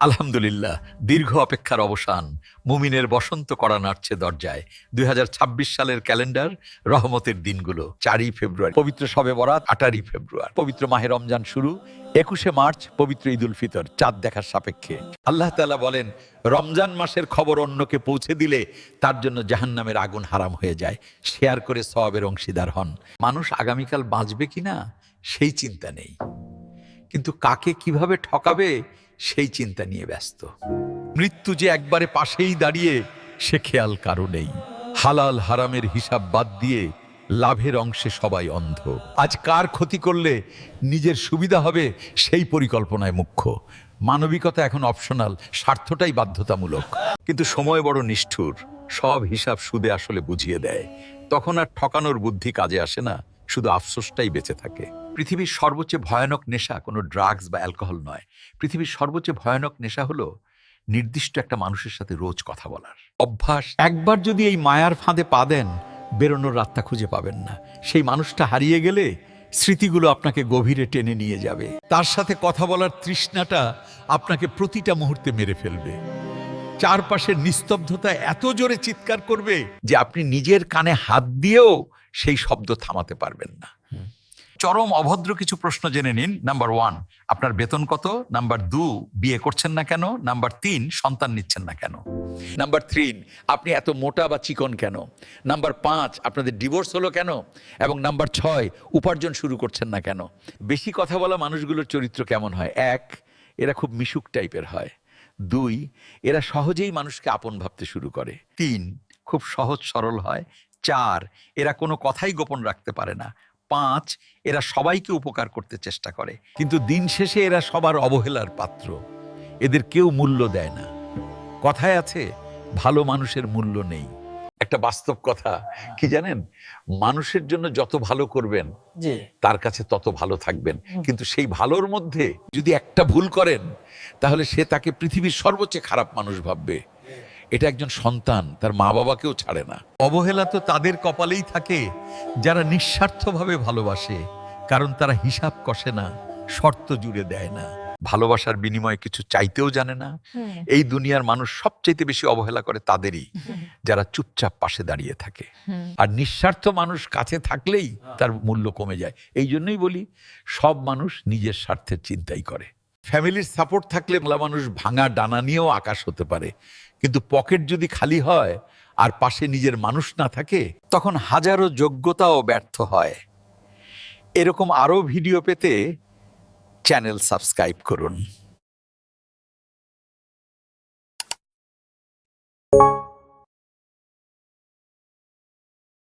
আলহামদুলিল্লাহ, দীর্ঘ অপেক্ষার অবসান। মুমিনের বসন্ত করা নাড়ছে দরজায়। দুই হাজার ছাব্বিশ সালের ক্যালেন্ডার, রহমতের দিনগুলো, চারই ফেব্রুয়ারি। পবিত্র সবে বরাত, আঠারই ফেব্রুয়ারি। পবিত্র মাহে রমজান শুরু, একুশে মার্চ, পবিত্র ঈদুল ফিতর, চাঁদ দেখার সাপেক্ষে। আল্লাহ তালা বলেন, রমজান মাসের খবর অন্যকে পৌঁছে দিলে তার জন্য জাহান্নামের আগুন হারাম হয়ে যায়। শেয়ার করে সওয়াবের অংশীদার হন। মানুষ আগামীকাল বাঁচবে কিনা, সেই চিন্তা নেই। কিন্তু কাকে কীভাবে ঠকাবে সেই চিন্তা নিয়ে ব্যস্ত। মৃত্যু যে একবারে পাশেই দাঁড়িয়ে, সে খেয়াল কারও নেই। হালাল হারামের হিসাব বাদ দিয়ে লাভের অংশে সবাই অন্ধ। আজ কার ক্ষতি করলে নিজের সুবিধা হবে সেই পরিকল্পনায় মুখ্য। মানবিকতা এখন অপশনাল স্বার্থটাই বাধ্যতামূলক। কিন্তু সময় বড় নিষ্ঠুর, সব হিসাব সুদে আসলে বুঝিয়ে দেয়। তখন আর ঠকানোর বুদ্ধি কাজে আসে না, শুধু আফসোসটাই বেঁচে থাকে। পৃথিবীর সর্বোচ্চ ভয়ানক নেশা কোনো ড্রাগস বা অ্যালকোহল নয়। পৃথিবীর সর্বোচ্চ ভয়ানক নেশা হলো নির্দিষ্ট একটা মানুষের সাথে রোজ কথা বলার। অভ্যাস, একবার যদি এই মায়ার ফাঁদে পা দেন, বেরোনোর রাস্তা খুঁজে পাবেন না। সেই মানুষটা হারিয়ে গেলে স্মৃতিগুলো আপনাকে গভীরে টেনে নিয়ে যাবে। তার সাথে কথা বলার তৃষ্ণাটা আপনাকে প্রতিটা মুহূর্তে মেরে ফেলবে। চারপাশের নিস্তব্ধতা এত জোরে চিৎকার করবে যে আপনি নিজের কানে হাত দিয়েও সেই শব্দ থামাতে পারবেন না। চরম অভদ্র কিছু প্রশ্ন জেনে নিন। নাম্বার ওয়ান আপনার বেতন কত? নাম্বার দু বিয়ে করছেন না কেন? নাম্বার তিন সন্তান নিচ্ছেন না কেন? নাম্বার থ্রি আপনি এত মোটা বা চিকন কেন? নাম্বার পাঁচ, আপনাদের ডিভোর্স হলো কেন? এবং নাম্বার ছয়, উপার্জন শুরু করছেন না কেন? বেশি কথা বলা মানুষগুলোর চরিত্র কেমন হয়? এক, এরা খুব মিশুক টাইপের হয়। দুই, এরা সহজেই মানুষকে আপন ভাবতে শুরু করে। তিন, খুব সহজ সরল হয়। চার, এরা কোনো কথাই গোপন রাখতে পারে না। পাঁচ এরা সবাইকে উপকার করতে চেষ্টা করে। কিন্তু দিন শেষে এরা সবার অবহেলার পাত্র। এদের কেউ মূল্য দেয় না। কথায় আছে ভালো মানুষের মূল্য নেই। একটা বাস্তব কথা কি জানেন? মানুষের জন্য যত ভালো করবেন তার কাছে তত ভালো থাকবেন। কিন্তু সেই ভালোর মধ্যে যদি একটা ভুল করেন তাহলে সে তাকে পৃথিবীর সর্বোচ্চ খারাপ মানুষ ভাববে। এটা একজন সন্তান তার মা বাবাকেও ছাড়ে না। অবহেলা তো তাদের কপালেই থাকে যারা নিঃস্বার্থভাবে ভালোবাসে কারণ তারা হিসাব কষে না শর্ত জুড়ে দেয় না। ভালোবাসার বিনিময়ে কিছু চাইতেও জানে না। এই দুনিয়ার মানুষ সবচেয়ে বেশি অবহেলা করে তাদেরই যারা চুপচাপ পাশে দাঁড়িয়ে থাকে। আর নিঃস্বার্থ মানুষ কাছে থাকলেই তার মূল্য কমে যায়। এই জন্যই বলি সব মানুষ নিজের স্বার্থের চিন্তাই করে। ফ্যামিলির সাপোর্ট থাকলে বাংলা মানুষ ভাঙা ডানা নিয়েও আকাশ হতে পারে। কিন্তু পকেট যদি খালি হয় আর পাশে নিজের মানুষ না থাকে, তখন হাজারো যোগ্যতাও ব্যর্থ হয়। এরকম আরও ভিডিও পেতে চ্যানেল সাবস্ক্রাইব করুন।